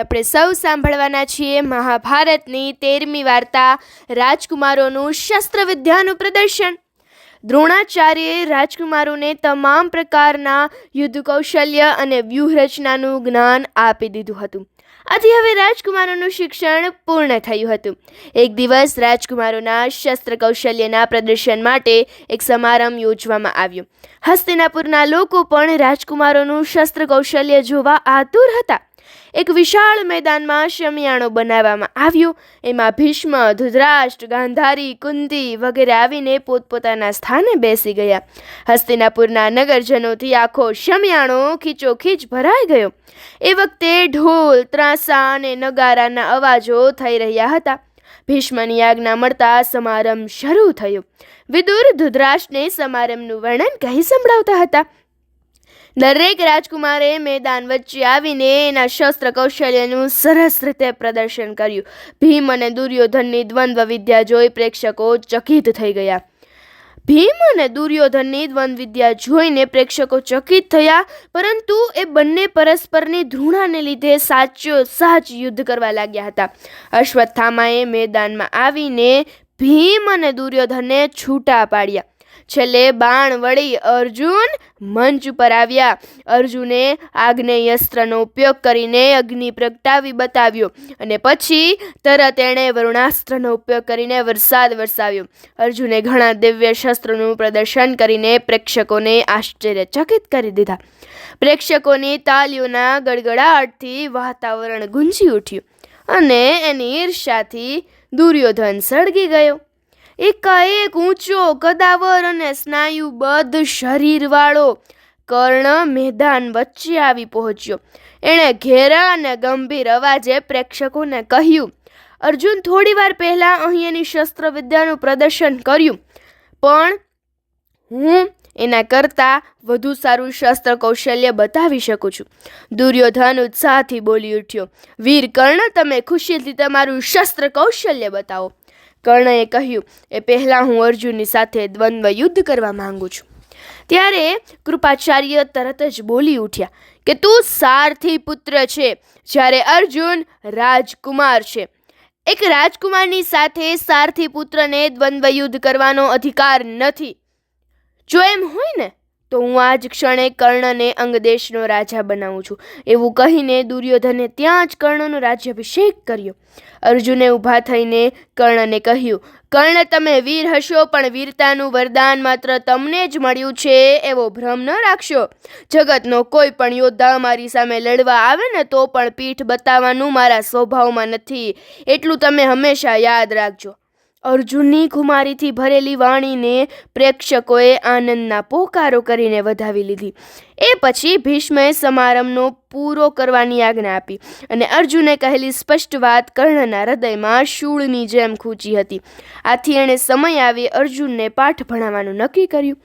આપણે સૌ સાંભળવાના છીએ મહાભારતની તેરમી વાર્તા રાજકુમારોનું શસ્ત્રવિદ્યાનું પ્રદર્શન. દ્રોણાચાર્યએ રાજકુમારોને તમામ પ્રકારના યુદ્ધ કૌશલ્ય અને વ્યૂહરચનાનું જ્ઞાન આપી દીધું હતું. આથી હવે રાજકુમારોનું શિક્ષણ પૂર્ણ થયું હતું. એક દિવસ રાજકુમારોના શસ્ત્ર કૌશલ્યના પ્રદર્શન માટે એક સમારંભ યોજવામાં આવ્યો. હસ્તિનાપુરના લોકો પણ રાજકુમારોનું શસ્ત્ર કૌશલ્ય જોવા આતુર હતા. એક વિશાળ મેદાનમાં શમિયાણો બનાવવામાં આવ્યો. એમાં ભીષ્મ ધૃતરાષ્ટ્ર ગાંધારી, કુંતી વગેરે આવીને પોતપોતાના સ્થાને બેસી ગયા. હસ્તિનાપુરના નગરજનોથી આખો શમિયાણો ખીચોખીચ ભરાઈ ગયો. એ વખતે ઢોલ, ત્રાસા અને નગારાના અવાજો થઈ રહ્યા હતા. ભીષ્મની આજ્ઞા મળતા સમારંભ શરૂ થયો. વિદુર ધૃતરાષ્ટ્રને સમારંભનું વર્ણન કહી સંભળાવતા હતા. દરેક રાજકુમારે મેદાન વચ્ચે આવીને એના શસ્ત્ર કૌશલ્યનું સરસ રીતે પ્રદર્શન કર્યું. ભીમ અને દુર્યોધનની દ્વંદ્વ વિદ્યા જોઈ પ્રેક્ષકો ચકિત થઈ ગયા. ભીમ અને દુર્યોધનની દ્વંદ્વ વિદ્યા જોઈને પ્રેક્ષકો ચકિત થયા, પરંતુ એ બંને પરસ્પરની ધૃણાને લીધે સાચો સાચ યુદ્ધ કરવા લાગ્યા હતા. અશ્વત્થામાએ મેદાનમાં આવીને ભીમ અને દુર્યોધનને છૂટા પાડ્યા. છેલ્લે બાણ વળી અર્જુન મંચ ઉપર આવ્યા. અર્જુને આગ્નેય અસ્ત્રનો ઉપયોગ કરીને અગ્નિ પ્રગટાવી બતાવ્યો અને પછી તરત એણે વરુણાસ્ત્રનો ઉપયોગ કરીને વરસાદ વરસાવ્યો. અર્જુને ઘણા દિવ્ય શસ્ત્રોનું પ્રદર્શન કરીને પ્રેક્ષકોને આશ્ચર્યચકિત કરી દીધા. પ્રેક્ષકોની તાલીઓના ગડગડાટથી વાતાવરણ ગુંજી ઉઠ્યું અને એની ઈર્ષાથી દુર્યોધન સળગી ગયો. એકાએક ઊંચો કદાવર અને સ્નાયુબદ્ધ શરીરવાળો કર્ણ મેદાન વચ્ચે આવી પહોંચ્યો. એણે ઘેરા અને ગંભીર અવાજે પ્રેક્ષકોને કહ્યું, અર્જુન થોડીવાર પહેલાં અહીં એની શસ્ત્રવિદ્યાનું પ્રદર્શન કર્યું, પણ હું એના કરતાં વધુ સારું શસ્ત્ર કૌશલ્ય બતાવી શકું છું. દુર્યોધન ઉત્સાહથી બોલી ઉઠ્યો વીર કર્ણ તમે ખુશીથી તમારું શસ્ત્ર કૌશલ્ય બતાવો. કર્ણએ કહ્યું, એ પહેલાં હું અર્જુનની સાથે દ્વંદ્વ યુદ્ધ કરવા માંગુ છું. ત્યારે કૃપાચાર્ય તરત જ બોલી ઉઠ્યા કે, તું સારથી પુત્ર છે, જ્યારે અર્જુન રાજકુમાર છે. એક રાજકુમારની સાથે સારથી પુત્રને દ્વંદ્વ યુદ્ધ કરવાનો અધિકાર નથી. જો એમ હોય ને તો હું આ જ ક્ષણે કર્ણને અંગદેશનો રાજા બનાવું છું. એવું કહીને દુર્યોધને ત્યાં જ કર્ણનો રાજ્યાભિષેક કર્યો. અર્જુને ઊભા થઈને કર્ણને કહ્યું, કર્ણ, તમે વીર હશો, પણ વીરતાનું વરદાન માત્ર તમને જ મળ્યું છે, એવો ભ્રમ ન રાખશો. જગતનો કોઈ પણ યોદ્ધા મારી સામે લડવા આવે ને તો પણ પીઠ બતાવવાનું મારા સ્વભાવમાં નથી. એટલું તમે હંમેશા યાદ રાખજો. અર્જુનની ખુમારીથી ભરેલી વાણીને પ્રેક્ષકોએ આનંદના પોકારો કરીને વધાવી લીધી. એ પછી ભીષ્મએ સમારંભનો પૂરો કરવાની આજ્ઞા આપી અને અર્જુને કહેલી સ્પષ્ટ વાત કર્ણના હૃદયમાં શૂળની જેમ ખૂંચી હતી. આથી એણે સમય આવી અર્જુનને પાઠ ભણાવવાનું નક્કી કર્યું.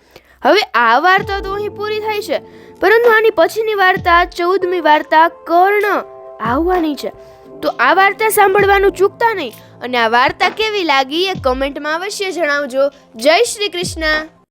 હવે આ વાર્તા તો અહીં પૂરી થાય છે, પરંતુ આની પછીની વાર્તા, ચૌદમી વાર્તા કર્ણ આવવાની છે. તો આ વાર્તા સાંભળવાનું ચૂકતા નહીં અને આ વાર્તા કેવી લાગી એ કમેન્ટમાં અવશ્ય જણાવજો. જય શ્રી કૃષ્ણ.